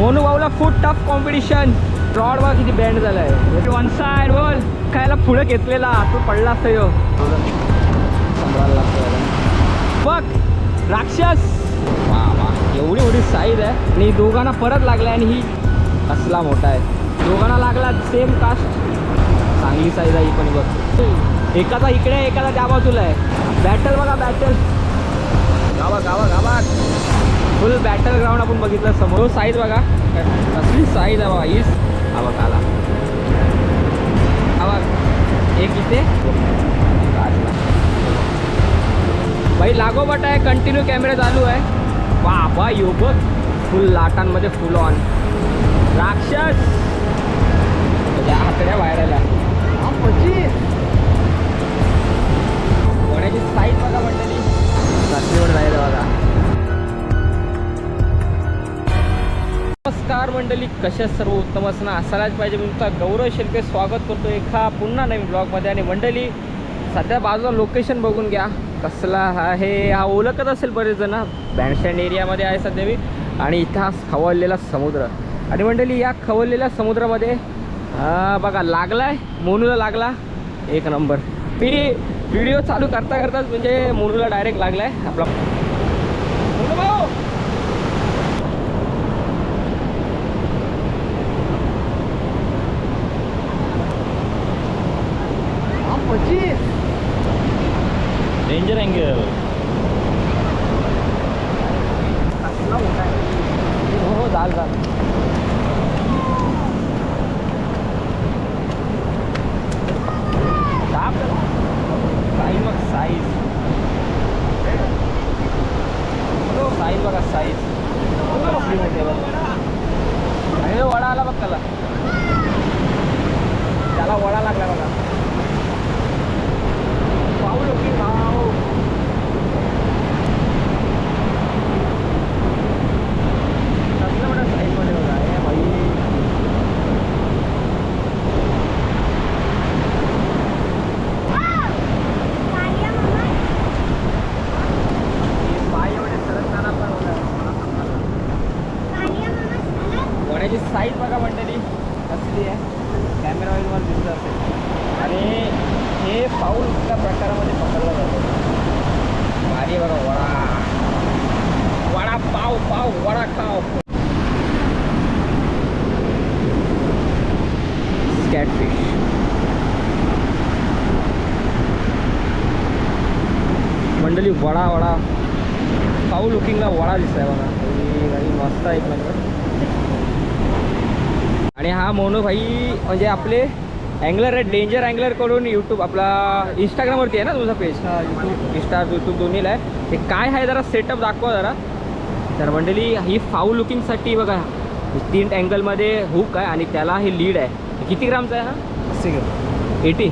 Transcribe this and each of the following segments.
मोनू भाऊला food tough competition rod बघा किती बँड झालाय. वन साइड बोल. खायला पुढे घेतलेला. तो पडला असता यो. बघ राक्षस. एवढी एवढी साईज आहे. आणि दोघांना परत लागलाय आणि ही कसला मोठा आहे. दोघांना लागला सेम कास्ट चांगली साईज आहे ही पण बघ. एकाचा इकडे आहे, एकाचा त्या बाजूला आहे. बॅटल बघा बॅटल गावा गावा गावात फुल बॅटल ग्राउंड आपण बघितलं समोर. साईज बघा. कसली साईज आहे बघा हीच. हा काला आला. एक इथे भाई बाई आहे कंटिन्यू कॅमेरा चालू आहे. वा बा योग फुल लाटांमध्ये फुल ऑन राक्षस! म्हणजे हातड्या आकड्या बाहेर आल्या. कोणाची साईज बघा मंडळी. रात्रीवर जायला बघा. नमस्कार मंडळी कशा सर्व उत्तम असणं? असायलाच पाहिजे मी तुमचा गौरव शिल्पे स्वागत करतो एका पुन्हा नवीन ब्लॉगमध्ये आणि मंडळी सध्या बाजूला लोकेशन बघून घ्या कसला आहे? हा ओळखत असेल बरेच जण. बँडस्टँड एरियामध्ये आहे सध्या मी. आणि इथं हा खवळलेला समुद्र. आणि मंडळी या खवळलेल्या समुद्रामध्ये बघा लागलाय. मोनूला लागला. एक नंबर. मी व्हिडिओ चालू करता करताच म्हणजे मोनूला डायरेक्ट लागलाय. आपला भाऊ डेंजर अँगल कसला मोठा आहे हो हो झाल झाल दाब साईज बघ साईज साईज बघा साईज कसली मोठी आहे बघ आणि तो वडा आला बघ त्याला त्याला वडा लागला बघा पाहू लोकी भाऊ कसलं मोठं साईजमध्ये बघा हे बाई पाय एवढे सरकताना पण बघा. वड्याची साईज बघा मंडळी कसली आहे कॅमेरा वर दिसत असेल आणि हे पाऊल त्या प्रकारामध्ये पकडलं जातं भारी आहे बघा वडा वडा पाव पाव वडा खाव कॅटफिश मंडळी वडा. वडा पाऊ लुकिंगला वडा दिसतोय बघा. आणि मस्त आहे नंबर आणि हा मोनो भाई म्हणजे आपले अँगलर आहे डेंजर अँगलरकडून यूट्यूब आपला इंस्टाग्रामवरती आहे ना तुझा पेज इंस्टा यूट्यूब दोन्हीला आहे. हे काय आहे जरा सेटअप दाखवा जरा. तर मंडळी ही फाऊ लुकिंगसाठी बघा. तीन अँगलमध्ये हुक आहे आणि त्याला हे लीड आहे. किती ग्रामचा आहे हा? एटी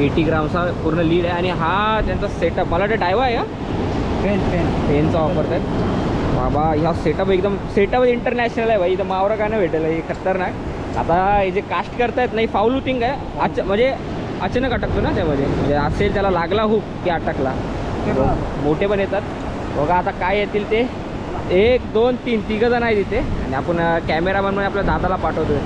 एटी ग्रामचा पूर्ण लीड आहे आणि हा त्यांचा सेटअप मला वाटतं डायवा आहे हा? पेन पेन पेनचा वापरतात बाबा ह्या सेटअप एकदम सेटअप इंटरनॅशनल आहे भाई इथं मावरा काय नाही भेटेल हे खतरनाक. आता हे जे कास्ट करतायत नाही फाऊल लुटिंग आहे. अच म्हणजे अचानक अटकतो ना त्यामध्ये. म्हणजे असेल त्याला लागला हुक की अटकला. मोठे पण येतात. बघा आता काय येतील ते. एक दोन तीन तिघं जण आहे तिथे आणि आपण कॅमेरामॅन आपल्या दादाला पाठवतोय.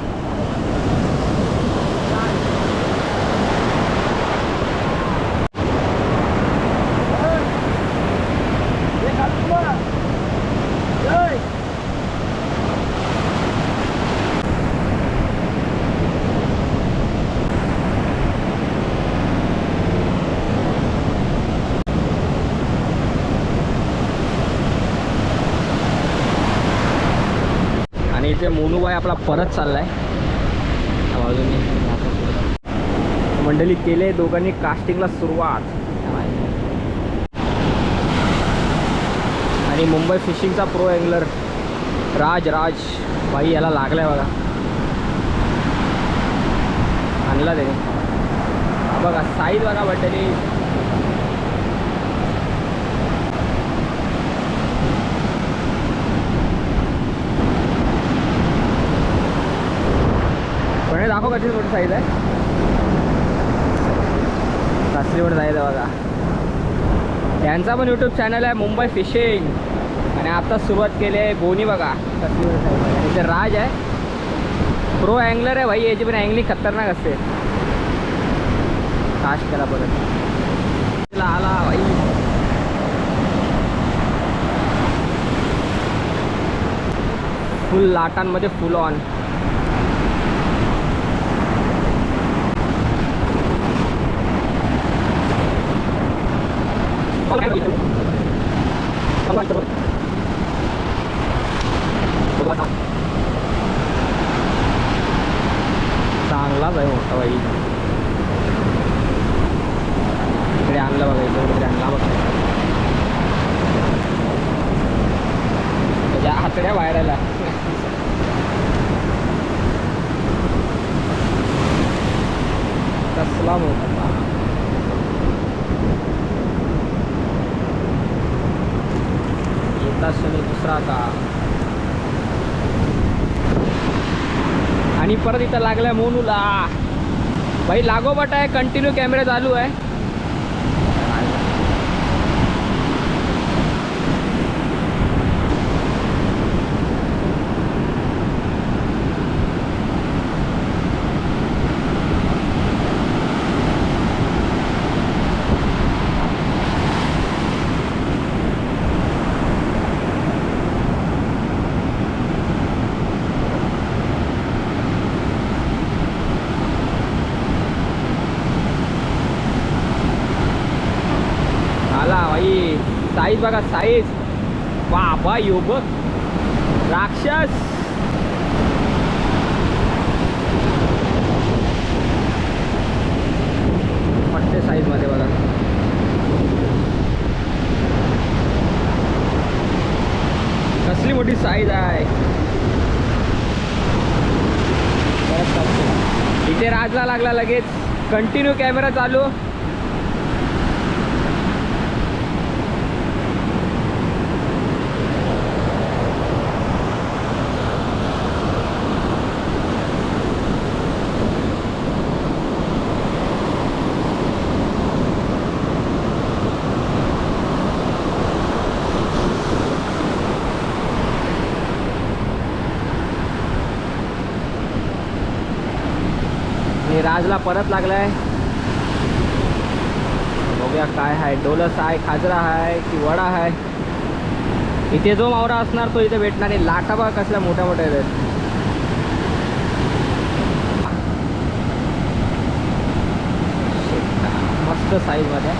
आणि इथे मोनूबाई आपला परत चाललाय. बाजूने मंडळी केले दोघांनी कास्टिंगला सुरुवात. आणि मुंबई फिशिंगचा प्रो अँगलर राज राज बाई याला लागलाय बघा. आणला त्याने. बघा साईज बघा मंडळी. दाखव कशी मोठी साईज आहे. कासरीवर जायचं बघा. यांचा पण यूट्यूब चॅनल आहे मुंबई फिशिंग आणि आता सुरुवात केली आहे गोणी बघा. कसली बरं इथे राज आहे. प्रो अँगलर आहे भाई याची पण अँगलिंग खतरनाक असते. काश केला परत. आला भाई. फुल लाटांमध्ये फुल ऑन चांगलाच आहे मोठा बाई इकडे आणलं बघा इकडे कुठेतरी आणला बघा त्याच्या हातड्या बाहेर आल्या कसला मोठा येता क्षणी दुसरा का आणि परत इथं लागलाय मोनूला. भाई लागोबट आहे कंटिन्यू कॅमेरा चालू आहे आला भाई साईज बघा साईज बाबा यो बघ. राक्षस. पट्टे साईजमध्ये बघा. कसली मोठी साईज आहे. इथे राजला लागला लगेच. कंटिन्यू कॅमेरा चालू. आणि परत लागलाय. बघूया काय आहे डोलस आहे खाजरा आहे की वडा आहे इथे जो मावरा असणार तो इथे भेटणार आहे लाटा बघा कसल्या मोठ्या मोठ्या आहेत. मस्त साईजमध्ये.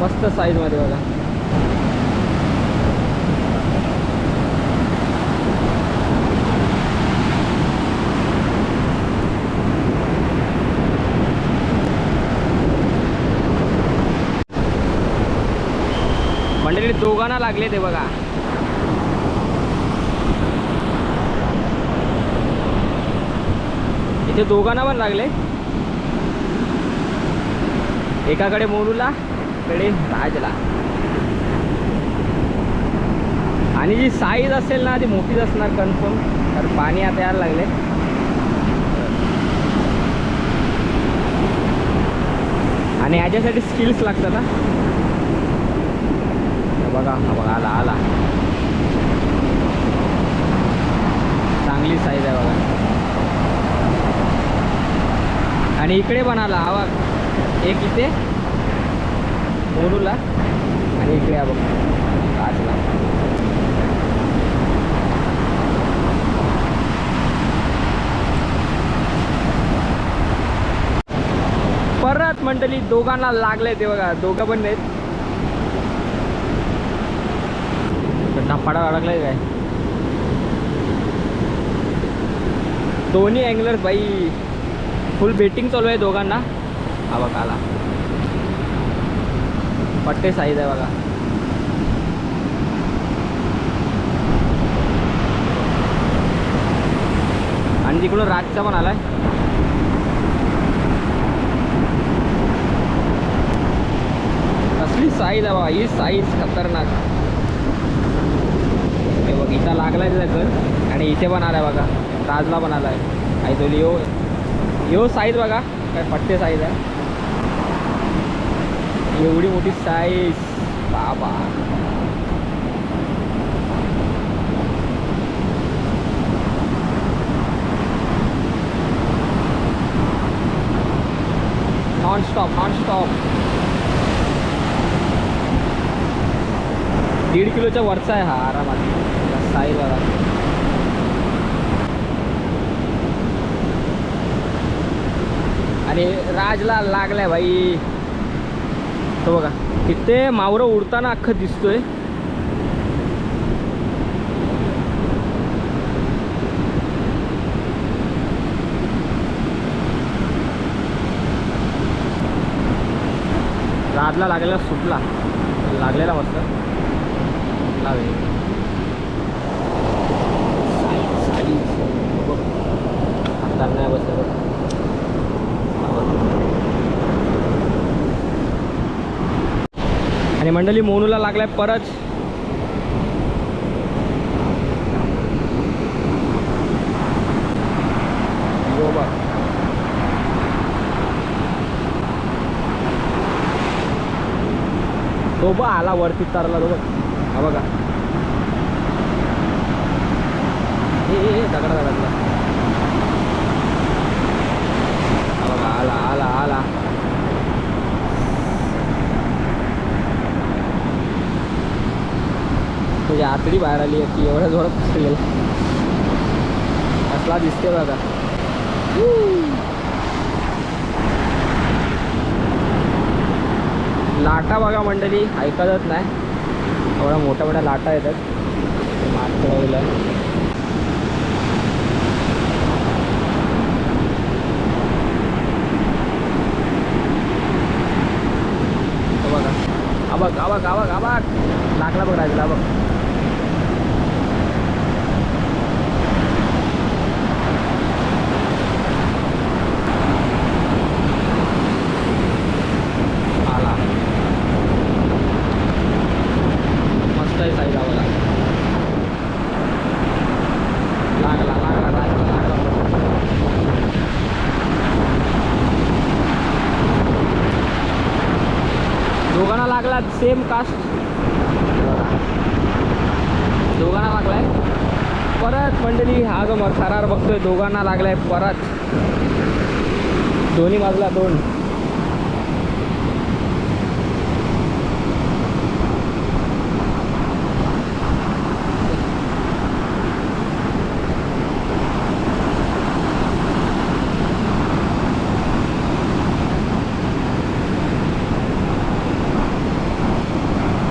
मस्त साईजमध्ये बघा मंडळी दोघांना लागले ते बघा. इथे दोघांना पण लागले. एकाकडे मोरूला कडे राजला. आणि जी साईज असेल ना ती मोठीच असणार कन्फर्म तर पाणी आता यायला लागले. आणि याच्यासाठी स्किल्स लागतात ना बघा हा बघा आला आला चांगली साईज आहे बघा. आणि इकडे पण आला हवा एक इथे मोरूला आणि इकडे हा बघा काचला. परत मंडळी दोघांना लागले ते बघा दोघं पण नाहीत फाडा अडकलाय काय? दोन्ही अँगलर बाई फुल बेटिंग चालू आहे दोघांना. हा बघा आला. पट्टे साईज आहे बघा. आणि तिकडून राजचा पण आलाय. कसली साईज आहे बाबा ही साईज खतरनाक. इथं लागला इथं लागलाय त्याचा आणि इथे पण आलाय बघा. राजला पण आलाय. आई तो लिओ. यो साईज बघा. काय पट्टे साईज आहे. एवढी मोठी साईज बाबा. नॉन स्टॉप नॉन स्टॉप दीड किलोच्या वरचा आहे हा आरामात. साईज बाबा. आणि राजला लागलाय भाई. तो बघा तिथे मावरं उडताना अख्खं दिसतोय. राजला लागलेला सुटला लागलेला मस्त. लावे हातात आणि मंडळी मोनूला लागलाय परत. तो बघ आला वरती तरला तो बघ. हा बघा ए ए, ए, दगडा दगडला हा बघा आला आला आला तुझी बाहेर आली आहे ती एवढ्या जोरात गेला असला दिसते बघा. लाटा बघा मंडळी ऐकतच नाही. एवढ्या मोठ्या मोठ्या लाटा येतात. मागच्या बाजूला हे बघा. आबाग आबाग आबाग आबाग लागला बघ राजला बघ आला मस्त आहे साईज आवाला लागला लागला लागला लागला दोघांना लागला सेम कास्ट दोघांना लागलाय परत मंडळी हा जो मग थरार बघतोय दोघांना लागलाय परत दोन्ही बाजूला दोन.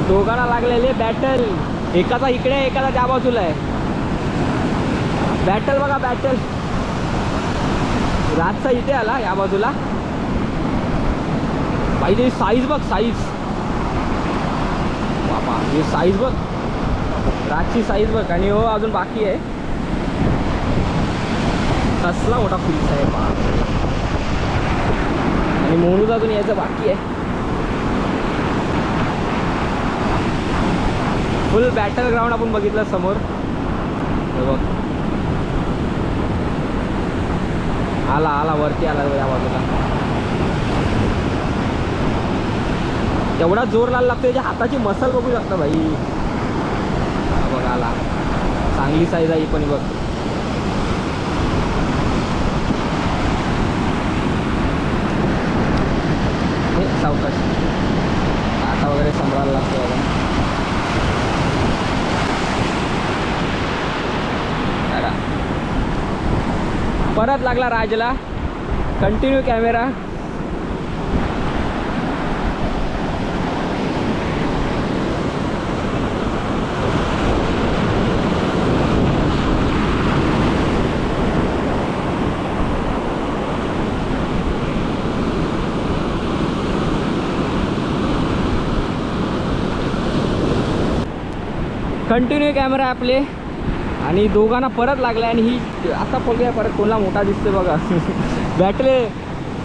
दोघांना लागलेले बॅटल एकाचा इकडे एकाचा त्या बाजूला आहे. बॅटल बघा बॅटल रातचा इथे आला या बाजूला. पाहिजे साईज बघ साईज बाबा हे साईज बघ. रातची साईज बघ. आणि हो अजून बाकी आहे. कसला मोठा फिल्स आहे बा आणि मोनूच अजून यायचं बाकी आहे. फुल बॅटल ग्राउंड आपण बघितलं समोर. बघ. आला आला वरती आला या बाजूला. एवढा जोर लाल लागतो त्याच्या हाताची मसल बघू शकता भाई. हा बघ आला. चांगली साईज आहे पण बघ. हे सावकाश. आता वगैरे सांभाळायला लागतो परत लागला राजला. कंटिन्यू कॅमेरा कंटिन्यू कॅमेरा आपले. आणि दोघांना परत लागले आणि ही आता बघूया परत कोणला मोठा दिसतोय बघा. बॅटले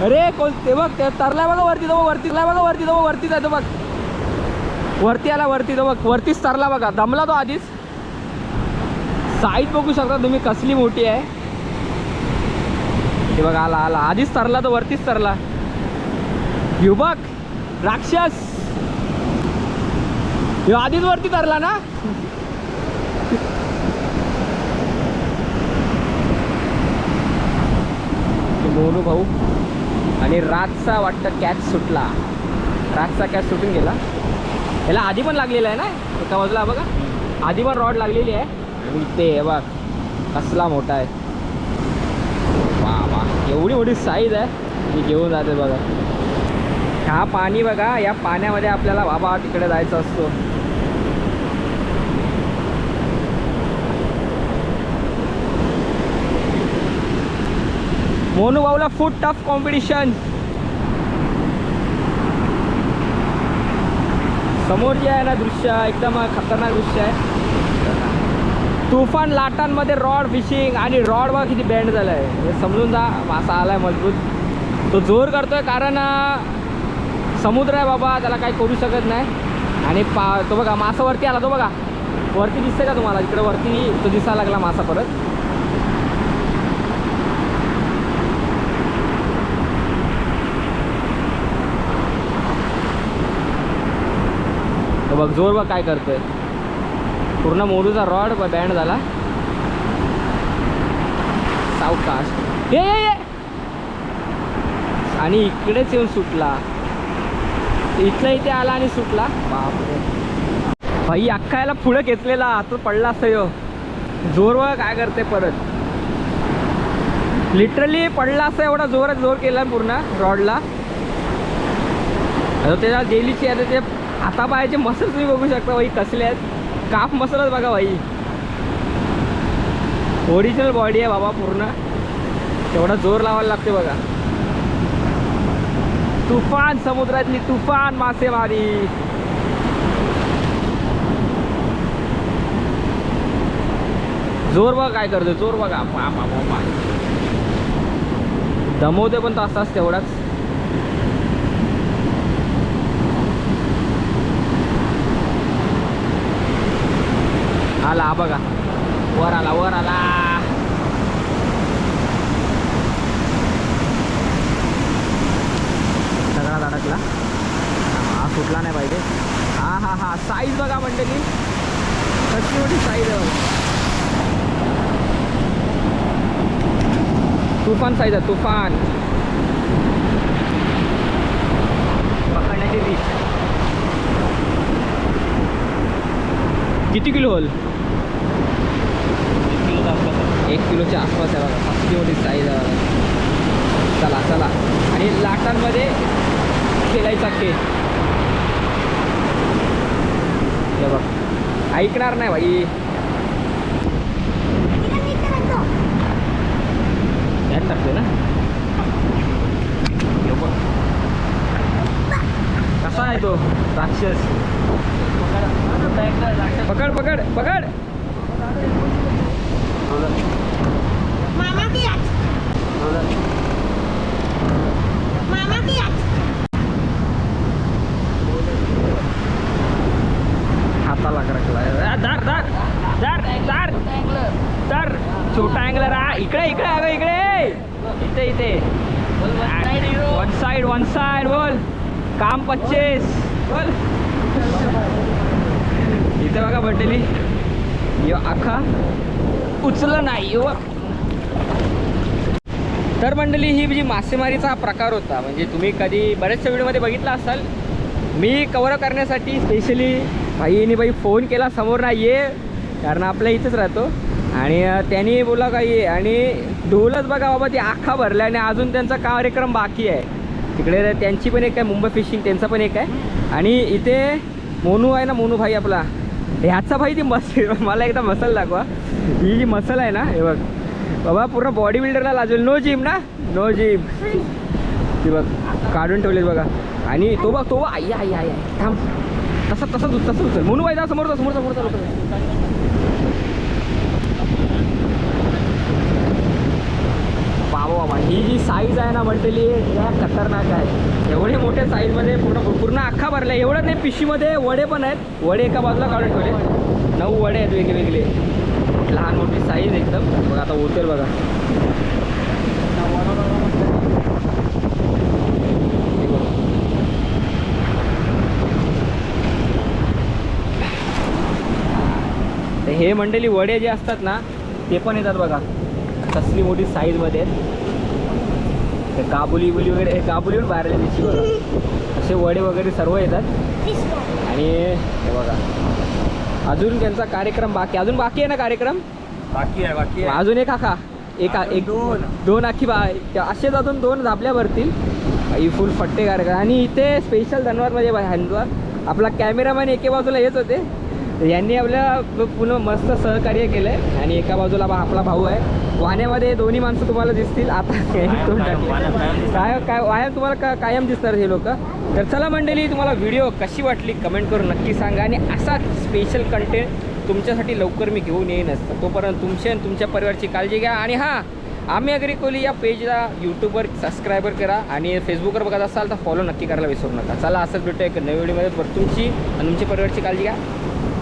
अरे कोण ते बघ ते तरला बघा वरती जाऊ वरती बघा वरती जाऊ वरती जातो बघ. वरती आला वरती जाऊ बघ वरतीच तरला बघा. दमला तो आधीच. साईज बघू शकता तुम्ही कसली मोठी आहे. हे बघा आला आला. आधीच तरला तो वरतीच तरला. यु राक्षस. आधीच वरती तरला ना? मोनू भाऊ. आणि रातचा वाटतं कॅच सुटला. रातचा कॅच सुटून गेला. याला आधी पण लागलेला आहे ना? एका बाजूला बघा. आधी पण रॉड लागलेली आहे. आणि ते बघ कसला मोठा आहे. वा वा एवढी मोठी साईज आहे. मी घेऊन जाते बघा. हा पाणी बघा या पाण्यामध्ये आपल्याला बाबा तिकडे जायचं असतो. मोनू भाऊला फूड टफ कॉम्पिटिशन समोर जे आहे ना दृश्य एकदम खतरनाक दृश्य आहे. तुफान लाटांमध्ये रॉड फिशिंग आणि रॉड बघा किती बँड झालं आहे हे समजून जा मासा आलाय मजबूत. तो जोर करतोय कारण समुद्र आहे बाबा त्याला काही करू शकत नाही. आणि पा तो बघा मासा वरती आला तो बघा. वरती दिसते का तुम्हाला? इकडे वरती तो दिसायला लागला मासा परत. बघ जोर बघ काय करतोय. पूर्ण मोरूचा रॉड बँड झाला. सावकाश ये ये आणि इकडेच येऊन सुटला. इथलं इथे आला आणि सुटला. बापरे. भाई अख्खा याला पुढं घेतलेला. आता पडला असतं यो. जोर बघ काय करते परत. लिटरली पडला असं एवढा जोरात जोर केला पूर्ण रॉडला. त्याला डेलीची आता ते हातापायाचे मसल तुम्ही बघू शकता भाई कसले आहेत. काफ मसलच बघा भाई ओरिजिनल बॉडी आहे बाबा पूर्ण. तेवढा जोर लावायला लागते बघा. तुफान समुद्रातली तुफान मासेमारी. जोर बघा काय करतोय जोर बघा. पा पा पा दमवते पण तास तास तेवढाच. आला हा बघा. वर आला वर आला. सगळा अडकला हा सुटला नाही पाहिजे. हा हा हा साईज बघा म्हणते की कशी मोठी साईज आहे तुफान साईज आहे तुफान. पकडण्याची रीच किती किलो होल? एक किलोच्या आसपास आहे बघा. किती मोठी साईज आहे बघा. चला चला. आणि लाटांमध्ये खेळायचा खेळ. हे बघ. ऐकणार नाही भाई. टाकते ना? कसा आहे तो? राक्षस. पकड पकड पकड. हाताला कडकलाय दार दार दार दार दार छोटा अँगलर हा इकडे इकडे अगं इकडे. इथे इथे. वन साइड वन साइड बोल. काम पच्चीस. बोल. इथे बघा बड्डेली यो आखा उचलं नाही यो तर मंडळी ही जी मासेमारीचा प्रकार होता म्हणजे तुम्ही कधी बऱ्याचशा व्हिडिओमध्ये बघितला असाल मी कवर करण्यासाठी स्पेशली भाईने बाई फोन केला समोर ना ये कारण आपल्या इथेच राहतो. आणि त्यांनी बोला का ये आणि ढोलच बघा बाबा ती आखा भरला आणि अजून त्यांचा कार्यक्रम बाकी आहे. तिकडे त्यांची पण एक आहे मुंबई फिशिंग त्यांचा पण एक आहे. आणि इथे मोनू आहे ना मोनू भाई आपला ह्याचा भाई ती मस मला एकदा मसल दाखवा. ही जी मसल आहे ना हे बघ. बाबा पूर्ण बॉडी बिल्डरला लाजवेल. नो जिम ना? नो जिम ती बघ काढून ठेवलेत बघा. आणि तो बघ तो आई आई आई थांब. तसं तसंच तसं उचल. म्हणून पाहिजे समोर समोर समोर बाबा बाबा ही जी साईज आहे ना म्हटलेली या खतरनाक आहे. एवढे मोठ्या साईजमध्ये पूर्ण पूर्ण अख्खा भरला एवढं नाही पिशीमध्ये वडे पण आहेत. वडे एका बाजूला काढून ठेवले. नऊ वडे आहेत वेगळे वेगळे. लहान मोठी साईज एकदम. बघा आता उचल बघा. हे मंडळी वडे जे असतात ना ते पण येतात बघा. कसली मोठी साईजमध्ये आहेत. काबुली बुली वगैरे काबुली पण बाहेर बघा. असे वडे वगैरे सर्व येतात. आणि हे बघा. अजून त्यांचा कार्यक्रम बाकी अजून बाकी आहे ना कार्यक्रम? बाकी आहे बाकी आहे. अजून एक आखा. एक एक दोन. दोन आखी बा असेच अजून दोन झापल्या भरतील. ही फुल फट्टे कार्यक्रम. आणि इथे स्पेशल म्हणजे ह्यांचा आपला कॅमेरामॅन एके बाजूला येत होते. यांनी आपल्या पुन्हा मस्त सहकार्य केलं आहे आणि एका बाजूला आपला भाऊ आहे. वाण्यामध्ये दोन्ही माणसं तुम्हाला दिसतील. आता. काय काय वाया तुम्हाला का कायम दिसणार हे लोक? तर चला मंडळी तुम्हाला व्हिडिओ कशी वाटली कमेंट करून नक्की सांगा. आणि असा स्पेशल कंटेंट तुमच्यासाठी लवकर मी घेऊन येईनच तर तोपर्यंत तुमची आणि तुमच्या परिवारची काळजी घ्या. आणि हां आम्ही अग्री कोहली या पेजला यूट्यूबवर सबस्क्राईबर करा. आणि फेसबुकवर बघत असाल तर फॉलो नक्की करायला विसरू नका. चला असंच भेटूया एक नवीन व्हिडिओमध्ये बरं तुमची आणि तुमच्या परिवारची काळजी घ्या.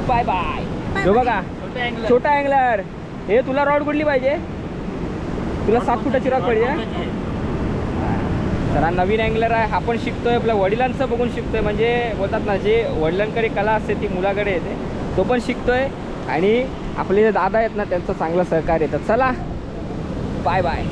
बाय बाय जो बघा छोटा अँगलर हे तुला रॉड कुठली पाहिजे? तुला सात फुटाची रॉड पाहिजे. तर हा नवीन अँगलर आहे. हा पण शिकतोय आपल्या वडिलांचं बघून शिकतोय. म्हणजे बोलतात ना जे वडिलांकडे कला असते ती मुलाकडे येते. तो पण शिकतोय. आणि आपले जे दादा आहेत ना त्यांचं चांगलं सहकार्य तर चला. Bye bye